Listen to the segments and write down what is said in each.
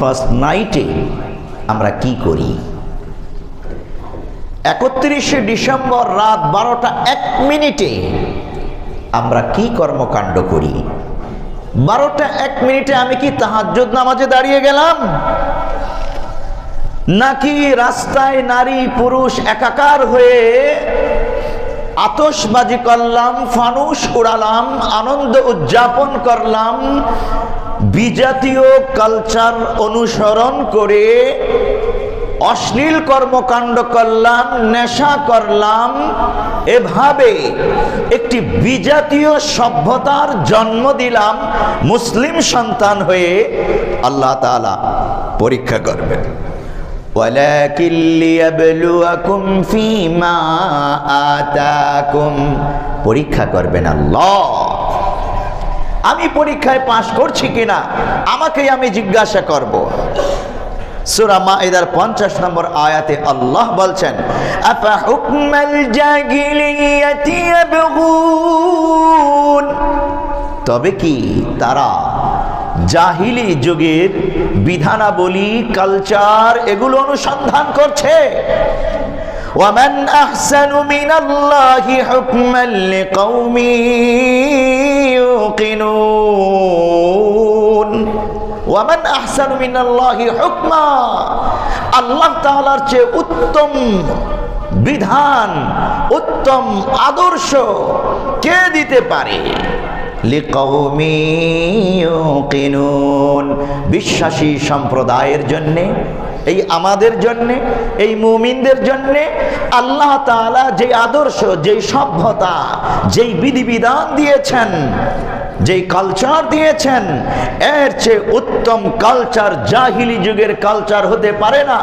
First নাইটে আমরা কি করি? একত্রিশে ডিসেম্বর রাত বারোটা এক মিনিটে আমরা কি কর্মকাণ্ড করি? বারোটা এক মিনিটে আমি কি তাহাজ্জুদ নামাজে দাঁড়িয়ে গেলাম? নাকি রাস্তায় নারী পুরুষ একাকার হয়ে আতসবাজি করলাম, ফানুস উড়ালাম, আনন্দ উদযাপন করলাম বিজাতীয় কালচার অনুসরণ করে অশ্লীল কর্মকাণ্ড করলাম নেশা করলাম এভাবে একটি বিজাতীয় সভ্যতার জন্ম দিলাম মুসলিম সন্তান হয়ে আল্লাহ তাআলা পরীক্ষা করবেন ولكن ليبلوكم فيما آتاكم পরীক্ষা করবেন আল্লাহ আমি পরীক্ষায় পাশ করছি কিনা আমাকেই আমি জিজ্ঞাসা করব সূরা মাইদার 50 নম্বর আয়াতে আল্লাহ বলছেন আফা হুকমাল জাহিলিয়াতি ইয়াবগুন তবে কি তারা জাহিলি যুগের বিধানাবলী কালচার এগুলো অনুসন্ধান করছে ومن أحسن من الله حكما لقوم ইউকিনুন ওয়ামান আহসানু মিনাল্লাহি আল্লাহ তাআলার চেয়ে উত্তম বিধান, উত্তম আদর্শ কে দিতে পারে? বিশ্বাসী সম্প্রদায়ের জন্যে এই আমাদের জন্যে, এই মুমিনদের জন্যে আল্লাহ তালা যে আদর্শ যেই সভ্যতা, যেই বিধিবিধান দিয়েছেন যেই কালচার দিয়েছেন, এর চেয়ে উত্তম কালচার জাহিলি যুগের কালচার হতে পারে না।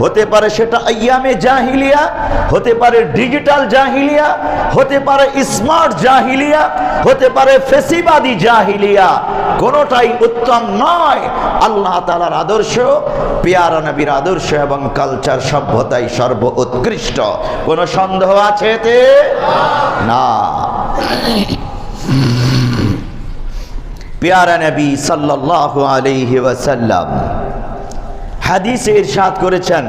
হতে পারে সেটা আয়ামে জাহিলিয়া, হতে পারে ডিজিটাল জাহিলিয়া, হতে পারে স্মার্ট জাহিলিয়া, হতে পারে ফেসিবাদী জাহিলিয়া। কোনোটাই উত্তম নয়। আল্লাহ তালার আদর্শ, পেয়ারা নবীর আদর্শ এবং কালচার সভ্যতাই সর্ব উৎকৃষ্ট কোনো সন্দেহ আছে এতে? না। পেয়ারা নবী সাল্লাহ আলাইহি ওয়াসাল্লাম। হাদিসে ইরশাদ করেছেন।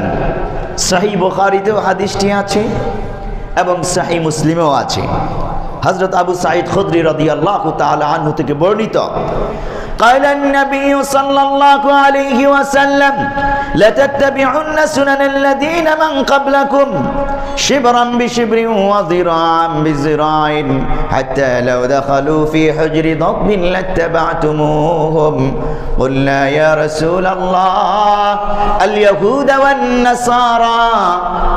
সাহি বুখারীতেও হাদিসটি আছে এবং সাহি মুসলিমেও আছে। হজরত আবু সাঈদ খুদরি আল্লাহ তাল আনহু থেকে বর্ণিত قال النبي صلى الله عليه وسلم لتتبعن سنن الذين من قبلكم شبرا بشبر وذراعا بذراع حتى لو دخلوا في حجر ضب لاتبعتموهم. قلنا يا رسول الله اليهود والنصارى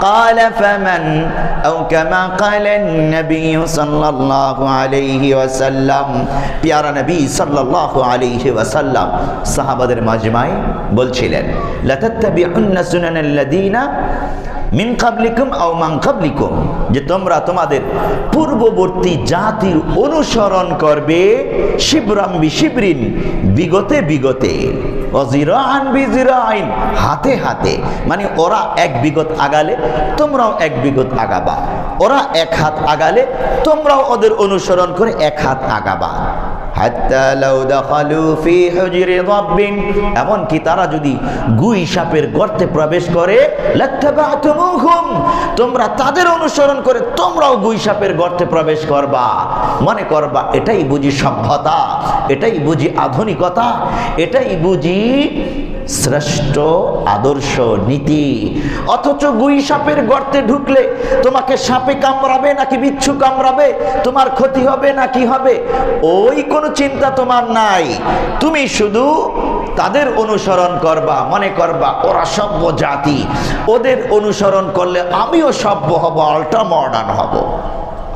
قال فمن؟ أو كما قال النبي صلى الله عليه وسلم يا نبي صلى الله عليه আলাইহি ওয়াসাল্লাম সাহাবাদের মাজমায় বলছিলেন, লাতাত্তাবিউন্না সুনানাল্লাযীনা মিন কাবলিকুম আও মান কাবলিকুম যে তোমরা তোমাদের পূর্ববর্তী জাতির অনুসরণ করবে শিবরাম বিশিবরিন বিগতে বিগতে, অজিরান বিজিরাইন, হাতে হাতে। মানে ওরা এক বিগত আগালে, তোমরাও এক বিগত আগাবা। ওরা এক হাত আগালে, তোমরাও ওদের অনুসরণ করে এক হাত আগাবা। এমনকি তারা যদি গুই সাপের গর্তে প্রবেশ করে তোমরা তাদের অনুসরণ করে তোমরাও গুই সাপের গর্তে প্রবেশ করবা। মনে করবা, এটাই বুঝি সভ্যতা, এটাই বুঝি আধুনিকতা, এটাই বুঝি শ্রেষ্ঠ আদর্শ নীতি। অথচ গুই সাপের গর্তে ঢুকলে তোমাকে সাপে কামড়াবে নাকি বিচ্ছু কামড়াবে? তোমার ক্ষতি হবে না কি হবে? ওই কোনো চিন্তা তোমার নাই। তুমি শুধু তাদের অনুসরণ করবা, মনে করবা, ওরা সভ্য জাতি। ওদের অনুসরণ করলে আমিও সভ্য হব, আল্ট্রা মডার্ন হব।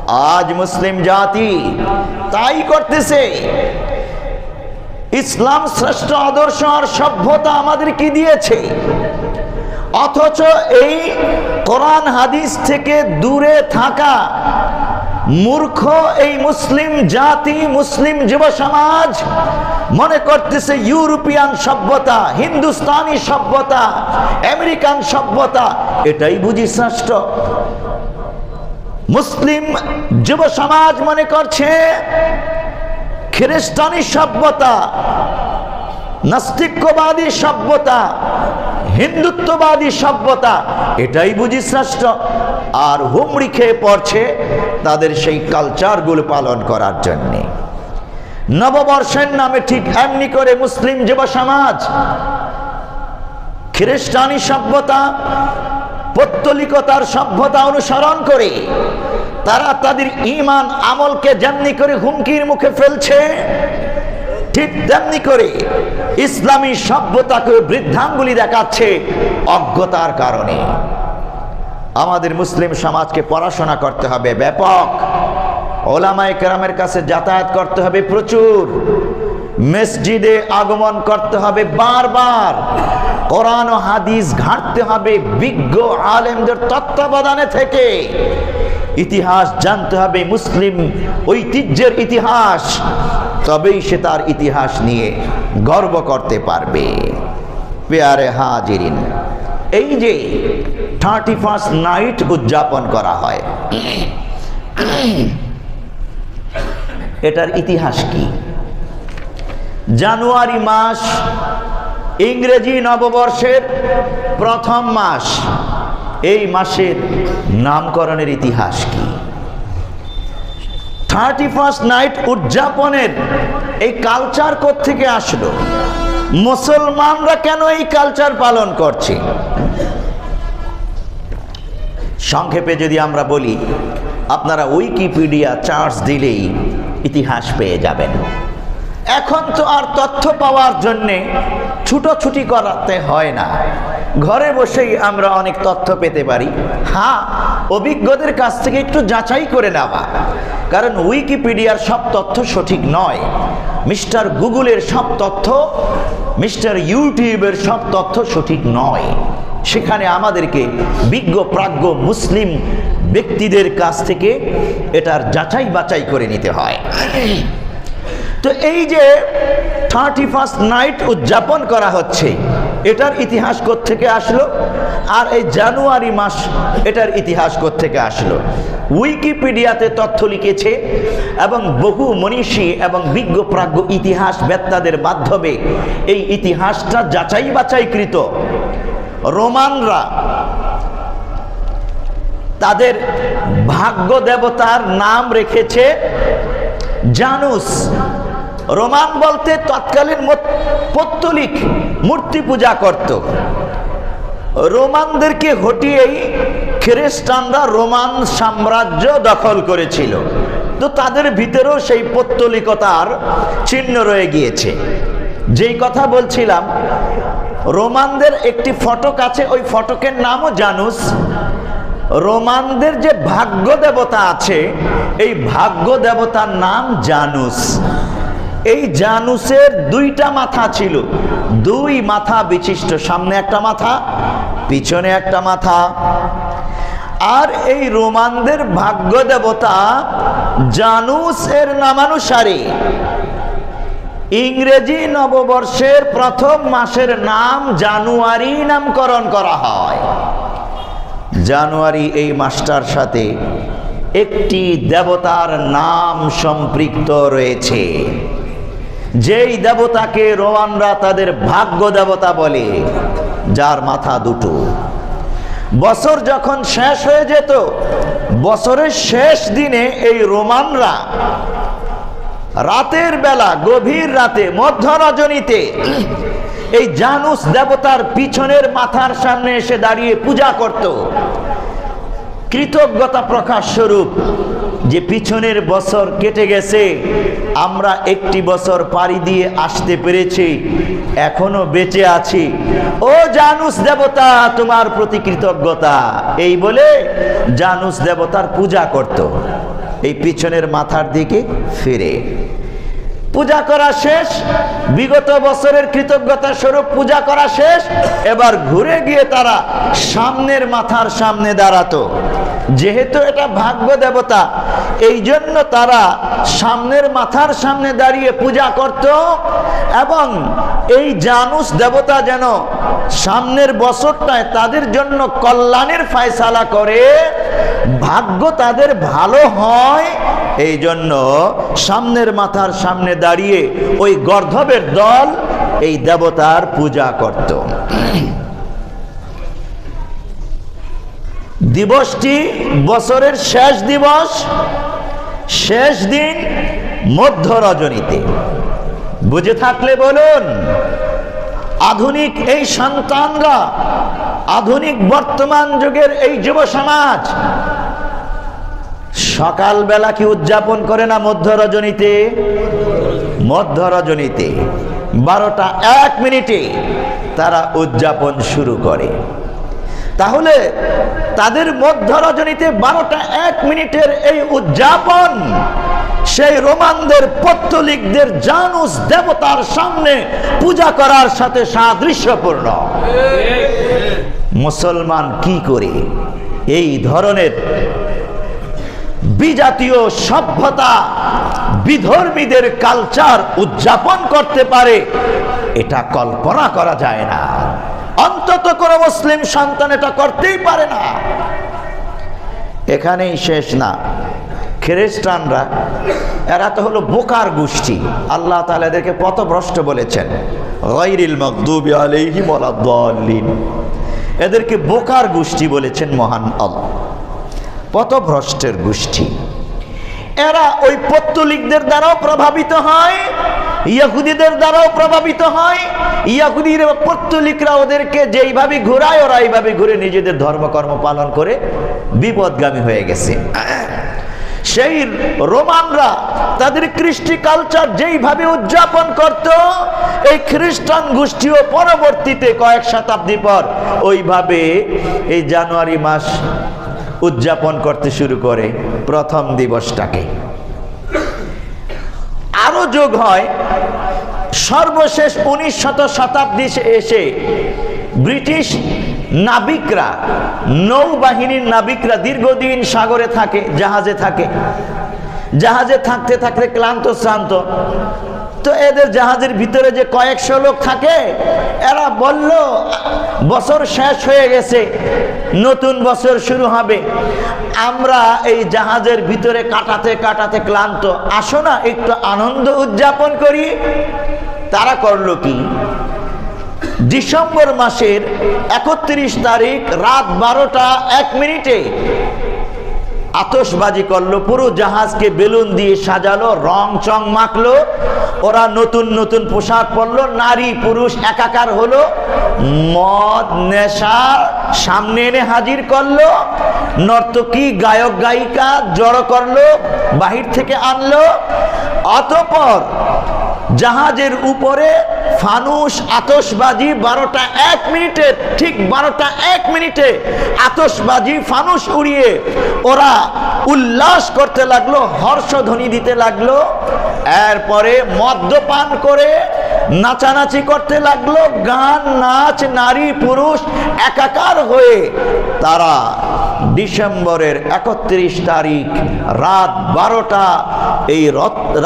আজ মুসলিম জাতি তাই করতেছে। ইসলাম শ্রেষ্ঠ আদর্শ আর সভ্যতা আমাদের কি দিয়েছে? অথচ এই কোরআন হাদিস থেকে দূরে থাকা মূর্খ এই মুসলিম জাতি, মুসলিম যুব সমাজ মনে করতেছে ইউরোপিয়ান সভ্যতা, হিন্দুস্তানি সভ্যতা, আমেরিকান সভ্যতা, এটাই বুঝি শ্রেষ্ঠ। মুসলিম যুব সমাজ মনে করছে খ্রিস্টানি সভ্যতা, নাস্তিক্যবাদী সভ্যতা, হিন্দুত্ববাদী সভ্যতা, এটাই বুঝি শ্রেষ্ঠ। আর হুমড়ি খেয়ে পড়ছে তাদের সেই কালচারগুলো পালন করার জন্যে। নববর্ষের নামে ঠিক এমনি করে মুসলিম যুব সমাজ, খ্রিস্টানি সভ্যতা, পত্তলিকতার সভ্যতা অনুসরণ করে তারা তাদের ইমান আমলকে যেমনি করে হুমকির মুখে ফেলছে, ঠিক তেমনি করে ইসলামী সভ্যতাকে বৃদ্ধাঙ্গুলি দেখাচ্ছে অজ্ঞতার কারণে। আমাদের মুসলিম সমাজকে পড়াশোনা করতে হবে ব্যাপক। ওলামায় কেরামের কাছে যাতায়াত করতে হবে প্রচুর। মসজিদে আগমন করতে হবে বারবার। কোরআন ও হাদিস ঘাঁটতে হবে বিজ্ঞ আলেমদের তত্ত্বাবধানে থেকে। ইতিহাস জানতে হবে মুসলিম ঐতিহ্যের ইতিহাস। তবেই সে তার ইতিহাস নিয়ে গর্ব করতে পারবে। পেয়ারে হাজিরিন, এই যে থার্টি ফার্স্ট নাইট উদযাপন করা হয়, এটার ইতিহাস কি? জানুয়ারি মাস ইংরেজি নববর্ষের প্রথম মাস। এই মাসের নামকরণের ইতিহাস কি? থার্টি ফার্স্ট নাইট উদযাপনের এই কালচার থেকে আসলো? মুসলমানরা কেন এই কালচার পালন করছে? সংক্ষেপে যদি আমরা বলি, আপনারা উইকিপিডিয়া চার্জ দিলেই ইতিহাস পেয়ে যাবেন। এখন তো আর তথ্য পাওয়ার জন্যে ছুটোছুটি করাতে হয় না। ঘরে বসেই আমরা অনেক তথ্য পেতে পারি। হ্যাঁ অভিজ্ঞদের কাছ থেকে একটু যাচাই করে নেওয়া। কারণ উইকিপিডিয়ার সব তথ্য সঠিক নয়। মিস্টার গুগলের সব তথ্য, মিস্টার ইউটিউবের সব তথ্য সঠিক নয়। সেখানে আমাদেরকে বিজ্ঞ, প্রাজ্ঞ, মুসলিম ব্যক্তিদের কাছ থেকে এটার যাচাই বাছাই করে নিতে হয়। তো এই যে থার্টি ফার্স্ট নাইট উদযাপন করা হচ্ছে এটার ইতিহাস থেকে আসলো? আর এই জানুয়ারি মাস এটার ইতিহাস থেকে আসলো? উইকিপিডিয়াতে তথ্য লিখেছে এবং বহু মনীষী এবং বিজ্ঞ প্রাজ্ঞ ইতিহাস বেত্তাদের মাধ্যমে এই ইতিহাসটা যাচাই বাছাইকৃত। রোমানরা তাদের ভাগ্য দেবতার নাম রেখেছে জানুস। রোমান বলতে তৎকালীন পত্তলিক মূর্তি পূজা করত। রোমানদেরকে হটিয়েই খ্রিস্টানরা রোমান সাম্রাজ্য দখল করেছিল। তো তাদের ভিতরেও সেই পত্তলিকতার চিহ্ন রয়ে গিয়েছে। যেই কথা বলছিলাম, রোমানদের একটি ফটক আছে, ওই ফটকের নামও জানুস। রোমানদের যে ভাগ্য দেবতা আছে, এই ভাগ্য দেবতার নাম জানুস। এই জানুসের দুইটা মাথা ছিল। দুই মাথা বিশিষ্ট, সামনে একটা মাথা, পিছনে একটা মাথা। আর এই রোমানদের ভাগ্য দেবতা জানুস এর নামানুসারে। ইংরেজি নববর্ষের প্রথম মাসের নাম জানুয়ারি নামকরণ করা হয়। জানুয়ারি এই মাসটার সাথে একটি দেবতার নাম সম্পৃক্ত রয়েছে। যেই দেবতাকে রোয়ানরা তাদের ভাগ্য দেবতা বলে, যার মাথা দুটো। বছর যখন শেষ হয়ে যেত, বছরের শেষ দিনে এই রোমানরা রাতের বেলা, গভীর রাতে মধ্য রজনীতে এই জানুস দেবতার পিছনের মাথার সামনে এসে দাঁড়িয়ে পূজা করত। কৃতজ্ঞতা প্রকাশ স্বরূপ যে পিছনের বছর কেটে গেছে, আমরা একটি বছর পাড়ি দিয়ে আসতে পেরেছি, এখনও বেঁচে আছি। ও জানুস দেবতা, তোমার প্রতি কৃতজ্ঞতা। এই বলে জানুস দেবতার পূজা করত। এই পিছনের মাথার দিকে ফিরে। পূজা করা শেষ, বিগত বছরের কৃতজ্ঞতা স্বরূপ পূজা করা শেষ, এবার ঘুরে গিয়ে তারা সামনের মাথার সামনে দাঁড়াতো। যেহেতু এটা ভাগ্য দেবতা এই জন্য তারা সামনের মাথার সামনে দাঁড়িয়ে পূজা করত এবং এই জানুস দেবতা যেন সামনের বছরটায় তাদের জন্য কল্যাণের ফায়সালা করে, ভাগ্য তাদের ভালো হয় এই জন্য সামনের মাথার সামনে দাঁড়িয়ে ওই গর্ধবের দল এই দেবতার পূজা করত। দিবসটি বছরের শেষ দিবস, শেষ দিন মধ্য রজনীতে বুঝে থাকলে বলুন, আধুনিক এই সন্তানরা, আধুনিক বর্তমান যুগের এই যুব সমাজ সকালবেলা কি উদযাপন করে না মধ্য রজনীতে মধ্য রজনীতে বারোটা এক মিনিটে তারা উদযাপন শুরু করে। তাহলে তাদের মধ্য রজনীতে বারোটা এক মিনিটের এই উদযাপন, সেই রোমানদের পত্তলিকদের জানুস দেবতার সামনে পূজা করার সাথে সাদৃশ্যপূর্ণ। মুসলমান কি করে? এই ধরনের বিজাতীয় সভ্যতা বিধর্মীদের কালচার উদযাপন করতে পারে, এটা কল্পনা করা যায় না। অন্তত কোনো মুসলিম সন্তান এটা করতেই পারে না। এখানেই শেষ না। খ্রিস্টানরা, এরা তো হলো বোকার গোষ্ঠী। আল্লাহ তাআলা এদেরকে পথভ্রষ্ট বলেছেন। এদেরকে বোকার গোষ্ঠী বলেছেন মহান আল্লাহ। পথভ্রষ্টের গোষ্ঠী। এরা ওই পত্তলিকদের দ্বারাও প্রভাবিত হয়, ইয়াহুদিদের দ্বারাও প্রভাবিত হয়, ইয়াহুদির পত্তলিকরা ওদেরকে যেইভাবে ঘোরায়, ওরা এইভাবে ঘুরে নিজেদের ধর্মকর্ম পালন করে বিপদগামী হয়ে গেছে। সেই রোমানরা তাদের কৃষ্টি কালচার যেইভাবে উদযাপন করত, এই খ্রিস্টান গোষ্ঠীও পরবর্তীতে কয়েক শতাব্দী পর ওইভাবে এই জানুয়ারি মাস উদযাপন করতে শুরু করে প্রথম দিবসটাকে। আরও যোগ হয়, সর্বশেষ উনিশ শত শতাব্দী এসে ব্রিটিশ নাবিকরা, নৌবাহিনীর নাবিকরা দীর্ঘদিন সাগরে থাকে, জাহাজে থাকে। জাহাজে থাকতে থাকতে ক্লান্ত, শ্রান্ত। তো এদের জাহাজের ভিতরে যে কয়েকশো লোক থাকে, এরা বলল, বছর শেষ হয়ে গেছে নতুন বছর শুরু হবে। আমরা এই জাহাজের ভিতরে কাটাতে কাটাতে ক্লান্ত। আসো না, একটু আনন্দ উদযাপন করি। তারা করল কি? ডিসেম্বর মাসের একত্রিশ তারিখ রাত বারোটা এক মিনিটে আতসবাজি করল, পুরো জাহাজকে বেলুন দিয়ে সাজালো, রং চং মাখলো, ওরা নতুন নতুন পোশাক পরলো, নারী পুরুষ একাকার হলো, মদ, নেশা সামনে এনে হাজির করল, নর্তকী, গায়ক, গায়িকা জড়ো করল, বাহির থেকে আনলো, অতপর জাহাজের উপরে ফানুস আতসবাজি বারোটা এক মিনিটে, ঠিক বারোটা এক মিনিটে আতসবাজি ফানুস উড়িয়ে ওরা উল্লাস করতে লাগল, হর্ষধ্বনি দিতে লাগল, এরপরে মদ্যপান করে নাচানাচি করতে লাগল, গান, নাচ, নারী, পুরুষ একাকার হয়ে তারা ডিসেম্বরের একত্রিশ তারিখ রাত বারোটা এই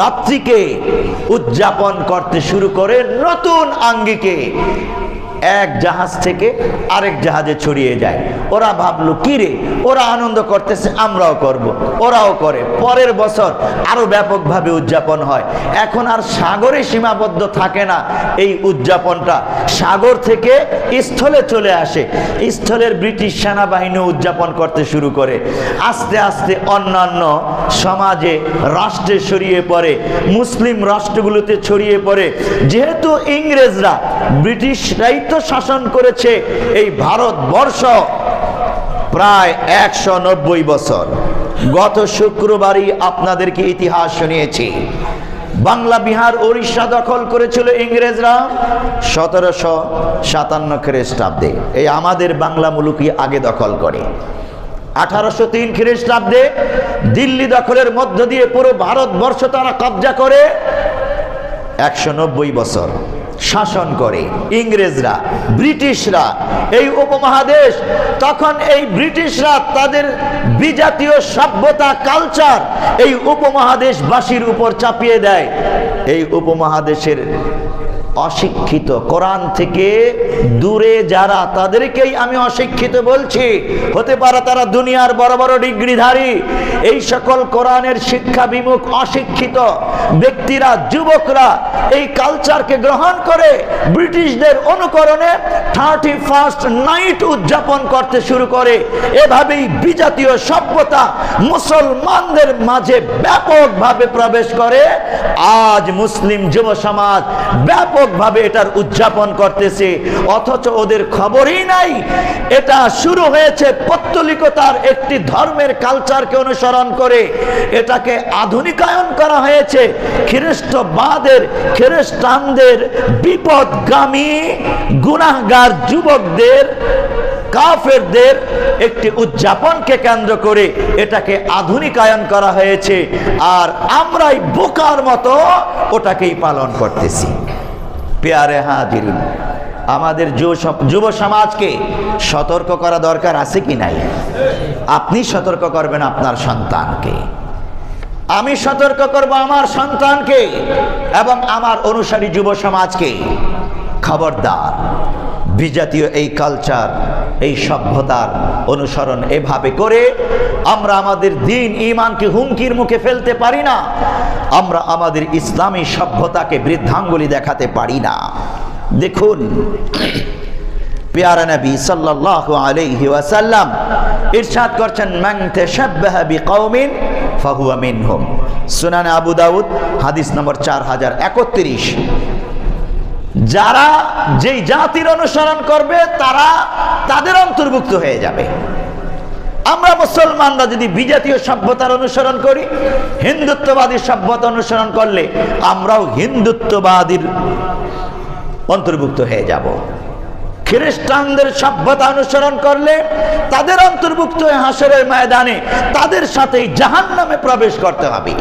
রাত্রিকে উদযাপন করতে শুরু করে নতুন আঙ্গিকে। এক জাহাজ থেকে আরেক জাহাজে ছড়িয়ে যায়। ওরা ভাবলো কি রে ওরা আনন্দ করতেছে, আমরাও করব। ওরাও করে। পরের বছর আরও ব্যাপকভাবে উদযাপন হয়। এখন আর সাগরে সীমাবদ্ধ থাকে না এই উদযাপনটা। সাগর থেকে স্থলে চলে আসে। স্থলের ব্রিটিশ সেনাবাহিনী উদযাপন করতে শুরু করে। আস্তে আস্তে অন্যান্য সমাজে রাষ্ট্রে ছড়িয়ে পড়ে, মুসলিম রাষ্ট্রগুলোতে ছড়িয়ে পড়ে। যেহেতু ইংরেজরা, ব্রিটিশরাই তো শাসন করেছে এই ভারতবর্ষ প্রায় একশো নব্বই বছর। গত শুক্রবারই আপনাদেরকে ইতিহাস শুনিয়েছি। বাংলা, বিহার উড়িষ্যা দখল করেছিল ইংরেজরা সতেরোশো সাতান্ন খ্রিস্টাব্দে। এই আমাদের বাংলা মুলুকি আগে দখল করে। আঠারোশো তিন খ্রিস্টাব্দে দিল্লি দখলের মধ্য দিয়ে পুরো ভারতবর্ষ তারা কবজা করে। একশো নব্বই বছর। শাসন করে। ইংরেজরা, ব্রিটিশরা, এই উপমহাদেশ, তখন এই ব্রিটিশরা তাদের বিজাতীয় সভ্যতা, কালচার এই উপমহাদেশবাসীর উপর চাপিয়ে দেয়। এই উপমহাদেশের অশিক্ষিত। কোরআন থেকে দূরে যারা, তাদেরকেই আমি অশিক্ষিত বলছি। হতে পারে তারা দুনিয়ার বড় বড় ডিগ্রিধারী। এই সকল কোরআনের শিক্ষা বিমুখ অশিক্ষিত ব্যক্তিরা, যুবকরা এই কালচারকে গ্রহণ করে ব্রিটিশদের অনুকরণে থার্টি ফার্স্ট নাইট উদযাপন করতে শুরু করে। এভাবেই বিজাতীয় সভ্যতা মুসলমানদের মাঝে ব্যাপকভাবে প্রবেশ করে। আজ মুসলিম যুব সমাজ ব্যাপকভাবে এটার উদযাপন করতেছে। অথচ ওদের খবরই নাই। এটা শুরু হয়েছে পত্তলিকতার একটি ধর্মের কালচারকে অনুসরণ করে। এটাকে আধুনিকায়ন করা হয়েছে। খ্রিস্টবাদের, খ্রিস্টানদের বিপদগামী গুনাহগার যুবকদের, কাফেরদের একটি উদযাপনকে কেন্দ্র করে এটাকে আধুনিকায়ন করা হয়েছে। আর আমরাই বোকার মতো ওটাকেই পালন করতেছি। পেয়ারে হাজির। আমাদের যুব- সমাজকে সতর্ক করা দরকার আছে কি নাই? আপনি সতর্ক করবেন আপনার সন্তানকে। আমি সতর্ক করব আমার সন্তানকে এবং আমার অনুসারী যুব সমাজকে। খবরদার। বিজাতীয় এই কালচার এই সভ্যতার অনুসরণ এভাবে করে আমরা আমাদের দিন ইমানকে হুমকির মুখে ফেলতে পারি না। আমরা আমাদের ইসলামী সভ্যতাকে বৃদ্ধাঙ্গুলি দেখাতে পারি না। দেখুন, পেয়ারা নবী সাল্লাল্লাহু আলাইহি ওয়াসাল্লাম ইরশাদ করছেন, মান তাশাব্বাহা বিকাউমিন ফাহুয়া মিনহুম। সুনান আবু দাউদ, হাদিস নম্বর 4031 যারা যেই জাতির অনুসরণ করবে, তারা তাদের অন্তর্ভুক্ত হয়ে যাবে। আমরা মুসলমানরা যদি বিজাতীয় সভ্যতার অনুসরণ করি, হিন্দুত্ববাদী সভ্যতা অনুসরণ করলে আমরাও হিন্দুত্ববাদীর অন্তর্ভুক্ত হয়ে যাব। খ্রিস্টানদের সভ্যতা অনুসরণ করলে তাদের অন্তর্ভুক্ত হাসরের ময়দানে তাদের সাথেই জাহান নামে প্রবেশ করতে হবে।